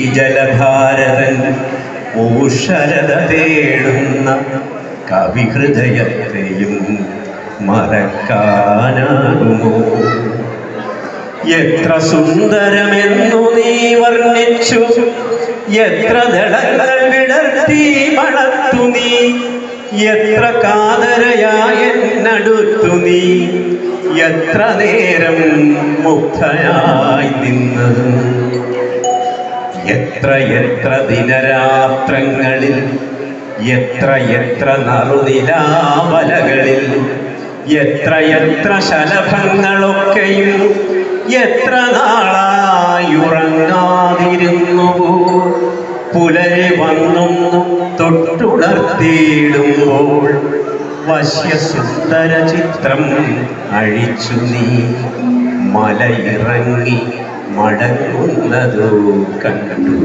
ഈ ജലധാരതൻ ഊഷരത തേടുന്ന കവിഹൃദയത്തെയും മറക്കാനാകുമോ? എത്ര സുന്ദരമെന്നു നീ വർണിച്ചു എത്ര വിടർത്തി വളർത്തു നീ എത്ര കാതരയായെന്നടുത്തു നീ എത്ര നേരം മുക്തയായി നിന്നതും. എത്ര എത്ര ദിനരാത്രങ്ങളിൽ എത്ര എത്ര നറുനിലാവലകളിൽ എത്ര എത്ര ശലഭങ്ങളൊക്കെയും എത്ര നാളായുറങ്ങാതിരുന്നു പുലരി വന്നൊന്നു തൊട്ടുണർത്തിയിടുമ്പോൾ വശ്യസുന്ദര ചിത്രം അഴിച്ചു നീ. മലയിറങ്ങി മടങ്ങുന്നതു കണ്ടു.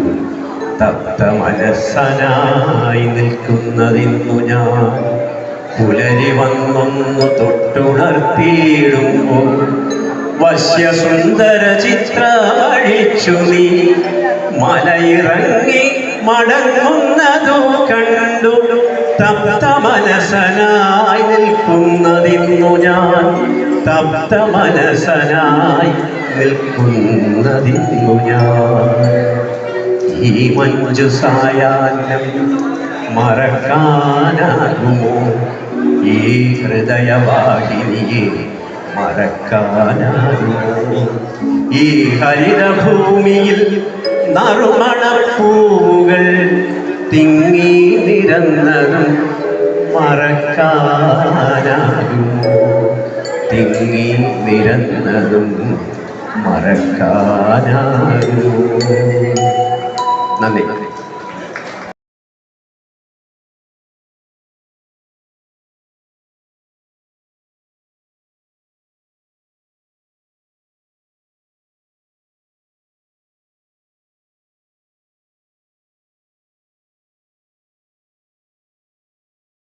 തത്ത മനസ്സനായി നിൽക്കുന്നതിന്നു ഞാൻ പുലരി വന്നൊന്നു തൊട്ടുണർത്തിയിടുമ്പോൾ വശ്യസുന്ദര ചിത്രമഴിച്ചു നീ മലയിറങ്ങി മടങ്ങുന്നതോ കണ്ടു. തപ്ത മനസ്സനായി നിൽക്കുന്നതിന്നു ഞാൻ തപ്ത മനസ്സനായി നിൽക്കുന്നതിന്നു ഞാൻ. ഈ മഞ്ജു സായാഹ്നം മറക്കാനാകുമോ? ഈ ഹൃദയവാഹിനിയെ മറക്കാനാകുമോ? ഈ ഹരിതഭൂമിയിൽ നറുമണപ്പൂവുകൾ തിങ്ങി നിരന്നതും മറക്കാനാകുമോ തിങ്ങി നിരന്നതും മറക്കാനാകുമോ നന്ദി.